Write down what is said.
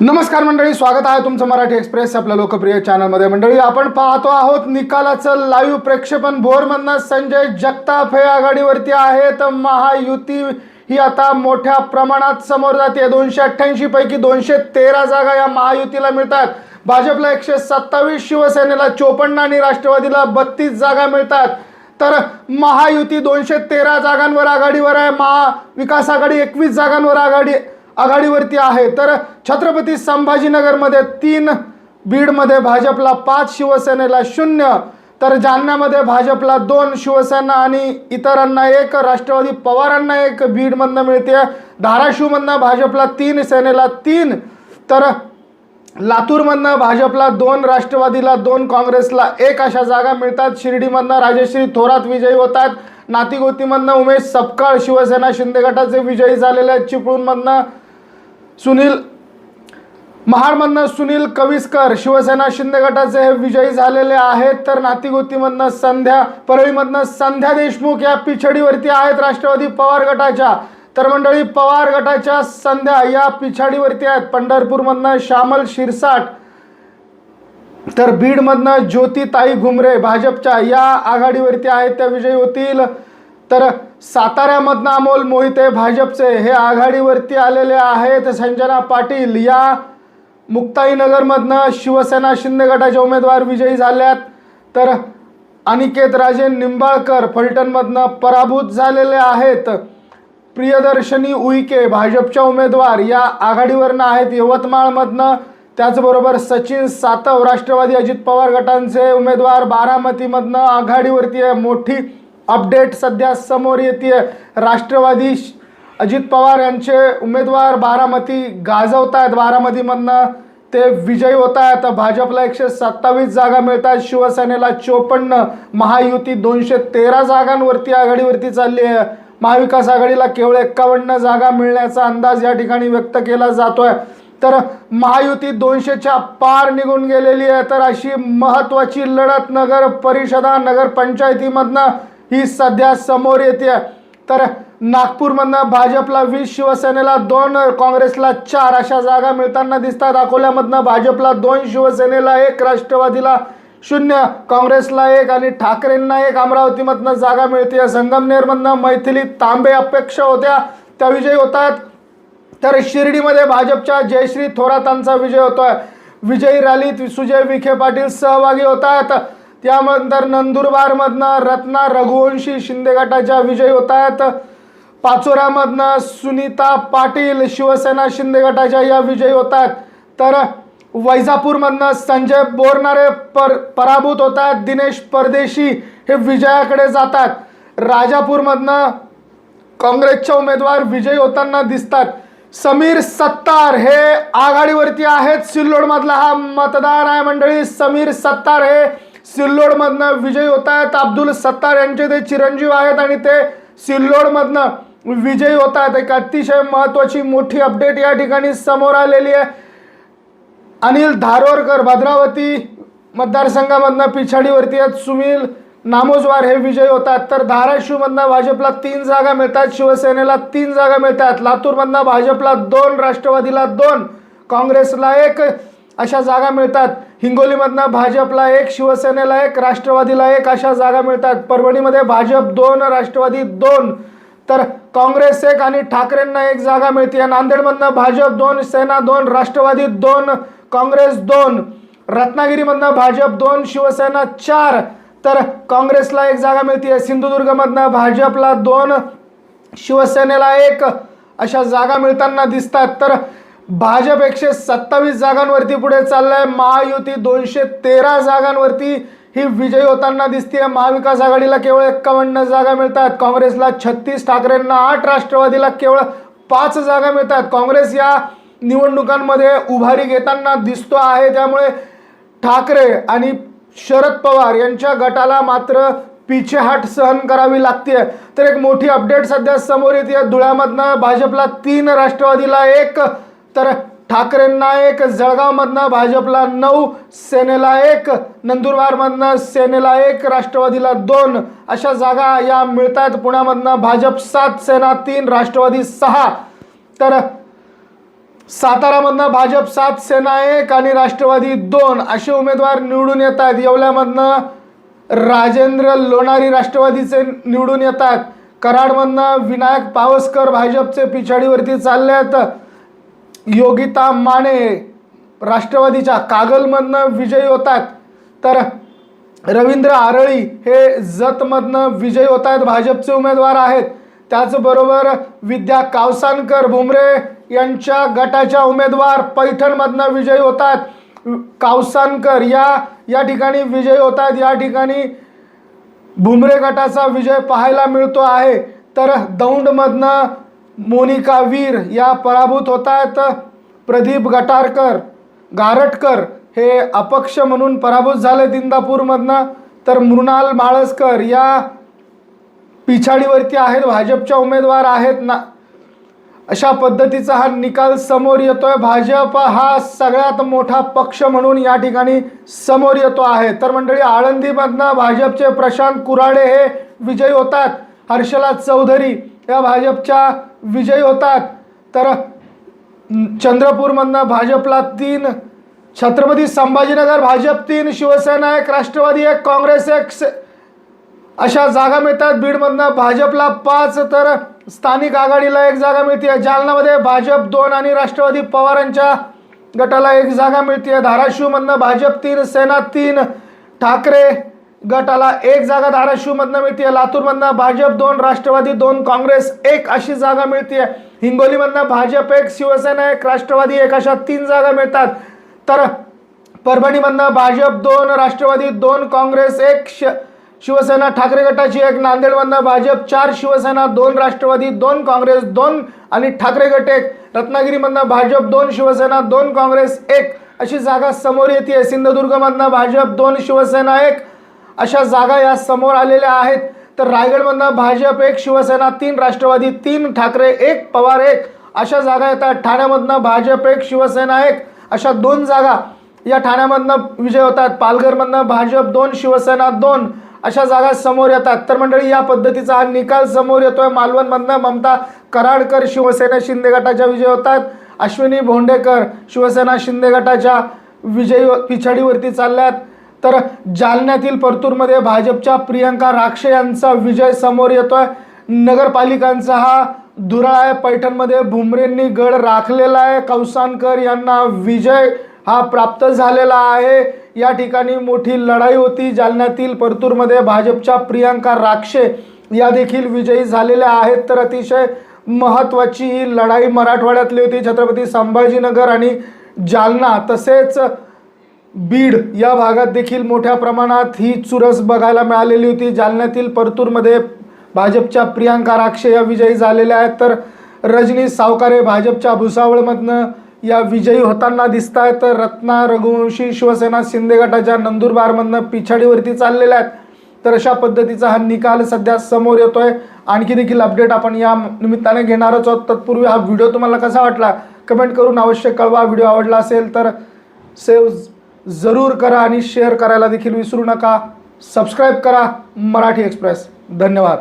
नमस्कार मंडळी स्वागत आहे तुमचं मराठी एक्सप्रेस आपल्या लोकप्रिय चॅनलमध्ये. मंडळी आपण पाहतो आहोत निकालाचं लाईव्ह प्रक्षेपण. भोरमधनं संजय जगताप हे आघाडीवरती आहेत. महायुती ही आता मोठ्या प्रमाणात समोर जाते. दोनशे अठ्ठ्याऐंशी पैकी दोनशे तेरा जागा या महायुतीला मिळतात. भाजपला एकशे सत्तावीस शिवसेनेला चोपन्न आणि राष्ट्रवादीला बत्तीस जागा मिळतात. तर महायुती दोनशे तेरा जागांवर आघाडीवर आहे. महाविकास आघाडी एकवीस जागांवर आघाडी आघाडीवरती आहे. तर छत्रपती संभाजीनगरमध्ये तीन बीडमध्ये भाजपला पाच शिवसेनेला शून्य. तर जालन्यामध्ये भाजपला दोन शिवसेना आणि इतरांना एक राष्ट्रवादी पवारांना एक बीडमधनं मिळते. धाराशिवमधनं भाजपला तीन सेनेला तीन. तर लातूरमधनं भाजपला दोन राष्ट्रवादीला दोन काँग्रेसला एक अशा जागा मिळतात. शिर्डीमधनं राजश्री थोरात विजयी होतात. नातीगोतीमधनं उमेश सपकाळ शिवसेना शिंदे गटाचे विजयी झालेले आहेत. चिपळूणमधनं सुनील महाडमधनं सुनील कविस्कर शिवसेना शिंदे गटाचे हे विजयी झालेले आहेत. तर नातीगुतीमधनं संध्या परळीमधनं संध्या देशमुख या पिछडीवरती आहेत राष्ट्रवादी पवार गटाच्या. तर मंडळी पवार गटाच्या संध्या या पिछाडीवरती आहेत. पंढरपूरमधनं श्यामल शिरसाट तर बीडमधनं ज्योतिताई घुमरे भाजपच्या या आघाडीवरती आहेत. त्या विजयी होतील. तर साताऱ्यामधनं अमोल मोहिते भाजपचे हे आघाडीवरती आलेले आहेत. संजना पाटील या मुक्ताईनगरमधनं शिवसेना शिंदे गटाचे उमेदवार विजयी झाल्यात. तर अनिकेत राजे निंबाळकर फलटणमधनं पराभूत झालेले आहेत. प्रियदर्शनी उईके भाजपच्या उमेदवार या आघाडीवरनं आहेत. यवतमाळमधनं त्याचबरोबर सचिन सातव राष्ट्रवादी अजित पवार गटांचे उमेदवार. बारामतीमधनं आघाडीवरती आहे मोठी अपडेट सध्या समोर येते राष्ट्रवादी अजित पवार यांचे उमेदवार बारामती गाजवत आहेत बारामतीमधनं ते विजयी होत आहेत भाजपला एकशे सत्तावीस जागा मिळतात शिवसेनेला चोपन्न महायुती दोनशे तेरा जागांवरती आघाडीवरती चालली आहे. महाविकास आघाडीला केवळ एक्कावन्न जागा मिळण्याचा अंदाज या ठिकाणी व्यक्त केला जातोय. तर महायुती दोनशेच्या पार निघून गेलेली आहे. तर अशी महत्त्वाची लढत नगर परिषदा नगर पंचायतीमधनं ही सध्या समोर येते. तर नागपूरमधनं भाजपला वीस शिवसेनेला दोन काँग्रेसला चार अशा जागा मिळताना दिसतात. अकोल्यामधनं भाजपला दोन शिवसेनेला एक राष्ट्रवादीला शून्य काँग्रेसला एक आणि ठाकरेंना एक. अमरावतीमधनं जागा मिळते. संगमनेरमधनं मैथिली तांबे अपेक्षा होत्या. त्या विजयी होतात. तर शिर्डीमध्ये भाजपच्या जयश्री थोरातांचा विजय होतोय. विजयी रॅलीत सुजय विखे पाटील सहभागी होत आहेत त्यानंतर नंदुरबारमधनं रत्ना रघुवंशी शिंदे गटाच्या विजयी होत आहेत. पाचोऱ्यामधनं सुनीता पाटील शिवसेना शिंदे गटाच्या या विजयी होत आहेत. तर वैजापूरमधनं संजय बोरनारे पर पराभूत होत आहेत. दिनेश परदेशी हे विजयाकडे जातात राजापूरमधनं काँग्रेसचे उमेदवार विजयी होताना दिसतात. समीर सत्तार हे आघाडीवरती आहेत. सिल्लोडमधला हा मतदार आहे मंडळी. समीर सत्तार हे सिल्लोडमधनं विजयी होत आहेत अब्दुल सत्तार यांचे ते चिरंजीव आहेत आणि ते सिल्लोडमधनं विजयी होत आहेत एक अतिशय महत्त्वाची मोठी अपडेट या ठिकाणी समोर आलेली आहे. अनिल धारोरकर भद्रावती मतदारसंघामधनं पिछाडीवरती आहेत. सुनील नामोजवार हे विजयी होतात. तर धाराशिवमधनं भाजपला तीन जागा मिळतात. शिवसेनेला तीन जागा मिळतात. लातूरमधनं भाजपला दोन राष्ट्रवादीला दोन काँग्रेसला एक. अशा जागा मिळतात. हिंगोलीमधनं भाजपला एक शिवसेनेला एक राष्ट्रवादीला एक अशा जागा मिळतात. परभणीमध्ये भाजप दोन राष्ट्रवादी दोन. तर काँग्रेस एक आणि ठाकरेंना एक जागा मिळते. नांदेडमधनं भाजप दोन सेना दोन राष्ट्रवादी दोन काँग्रेस दोन. रत्नागिरीमधनं भाजप दोन शिवसेना चार. तर काँग्रेसला एक जागा मिळते. सिंधुदुर्गमधनं भाजपला दोन शिवसेनेला एक अशा जागा मिळताना दिसतात. तर भाजप एकशे सत्तावीस जागांवरती पुढे चाललंय. महायुती दोनशे तेरा जागांवरती ही विजयी होताना दिसते महाविकास आघाडीला केवळ एक्कावन्न जागा मिळतात. काँग्रेसला छत्तीस ठाकरेंना आठ राष्ट्रवादीला केवळ पाच जागा मिळतात. काँग्रेस या निवडणुकांमध्ये उभारी घेताना दिसतो आहे. त्यामुळे ठाकरे आणि शरद पवार यांच्या गटाला मात्र पिछेहाट सहन करावी लागते तर एक मोठी अपडेट सध्या समोर येते धुळ्यामधनं भाजपला तीन राष्ट्रवादीला एक तर ठाकरेंना एक जळगावमधनं भाजपला नऊ सेनेला एक नंदुरबारमधनं सेनेला एक राष्ट्रवादीला दोन अशा जागा या मिळत आहेत पुण्यामधनं भाजप सात सेना तीन राष्ट्रवादी सहा. तर सातारामधनं भाजप सात सेना एक आणि राष्ट्रवादी दोन असे उमेदवार निवडून येत आहेत येवल्यामधनं राजेंद्र लोणारी राष्ट्रवादीचे निवडून येत आहेत कराडमधनं विनायक पावसकर भाजपचे पिछाडीवरती चालले आहेत योगिता माने राष्ट्रवादीच्या कागलमधनं विजयी होतात. तर रवींद्र आरळी हे जतमधनं विजयी होत आहेत भाजपचे उमेदवार आहेत. त्याचबरोबर विद्या कावसानकर भुमरे यांच्या गटाच्या उमेदवार पैठणमधनं विजयी होतात. कावसानकर या या ठिकाणी विजयी होत आहेत या ठिकाणी भुमरे गटाचा विजय पाहायला मिळतो आहे. तर दौंडमधनं मोनिका वीर या पराभूत होत आहेत प्रदीप गटारकर गारटकर हे अपक्ष म्हणून पराभूत झाले इंदापूरमधनं तर मृणाल माळसकर या पिछाडीवरती आहेत भाजपच्या उमेदवार आहेत ना. अशा पद्धतीचा हा निकाल समोर येतोय. भाजप हा सगळ्यात मोठा पक्ष म्हणून या ठिकाणी समोर येतो आहे. तर मंडळी आळंदीमधनं भाजपचे प्रशांत कुराडे हे विजयी होतात. हर्षला चौधरी या भाजपच्या विजयी होतात. तर चंद्रपूरमधनं भाजपला तीन छत्रपती संभाजीनगर भाजप तीन शिवसेना एक राष्ट्रवादी एक काँग्रेस एक अशा जागा मिळतात. बीडमधनं भाजपला पाच तर स्थानिक आघाडीला एक जागा मिळते जालनामध्ये भाजप दोन आणि राष्ट्रवादी पवारांच्या गटाला एक जागा मिळते धाराशिवमधनं भाजप तीन सेना तीन ठाकरे गटाला एक जागा धाराशिवमधनं मिळते लातूरमधनं भाजप दोन राष्ट्रवादी दोन काँग्रेस एक अशी जागा मिळते हिंगोलीमधनं भाजप एक शिवसेना एक राष्ट्रवादी एक अशा तीन जागा मिळतात. तर परभणीमधनं भाजप दोन राष्ट्रवादी दोन काँग्रेस एक श शिवसेना ठाकरे गटाची एक नांदेडमधनं भाजप चार शिवसेना दोन राष्ट्रवादी दोन काँग्रेस दोन आणि ठाकरे गट एक. रत्नागिरीमधनं भाजप दोन शिवसेना दोन काँग्रेस एक अशी जागा समोर येते सिंधुदुर्गमधनं भाजप दोन शिवसेना एक अशा जागा या समोर आलेल्या आहेत. तर रायगडमधनं भाजप एक शिवसेना तीन राष्ट्रवादी तीन ठाकरे एक पवार एक. अशा जागा येतात. ठाण्यामधनं भाजप एक शिवसेना एक. अशा दोन जागा या ठाण्यामधनं विजय होतात. पालघरमधनं भाजप दोन शिवसेना दोन. अशा जागा समोर येतात. तर मंडळी या पद्धतीचा हा निकाल समोर येतोय. मालवणमधनं ममता कराडकर शिवसेना शिंदे गटाच्या विजय होतात. अश्विनी भोंडेकर शिवसेना शिंदे गटाच्या विजयी पिछाडीवरती चालल्यात. तर जालन्यातील परतूरमध्ये भाजपच्या प्रियंका राक्षे यांचा विजय समोर येतोय. नगरपालिकांचा हा धुराळ आहे. पैठणमध्ये भुमरेंनी गड राखलेला आहे. कौसानकर यांना विजय हा प्राप्त झालेला आहे. या ठिकाणी मोठी लढाई होती. जालन्यातील परतूरमध्ये भाजपच्या प्रियंका राक्षे या देखील विजयी झालेल्या आहेत. तर अतिशय महत्त्वाची ही लढाई मराठवाड्यातली होती. छत्रपती संभाजीनगर आणि जालना तसेच बीड या भागात देखील मोठ्या प्रमाणात ही चुरस बघायला मिळालेली होती. जालन्यातील परतूरमध्ये भाजपच्या प्रियांका राक्षे या विजयी झालेल्या आहेत. तर रजनी सावकारे भाजपच्या भुसावळमधनं या विजयी होताना दिसत आहेत. तर रत्ना रघुवंशी शिवसेना शिंदे गटाच्या नंदुरबारमधनं पिछाडीवरती चाललेल्या आहेत. तर अशा पद्धतीचा हा निकाल सध्या समोर येतो आहे आणखी देखील अपडेट आपण या निमित्ताने घेणारच आहोत. तत्पूर्वी हा व्हिडिओ तुम्हाला कसा वाटला? कमेंट करून अवश्य कळवा. व्हिडिओ आवडला असेल तर सेव्ह जरूर करा आणि शेअर करायला देखील विसरू नका. सबस्क्राईब करा मराठी एक्सप्रेस धन्यवाद.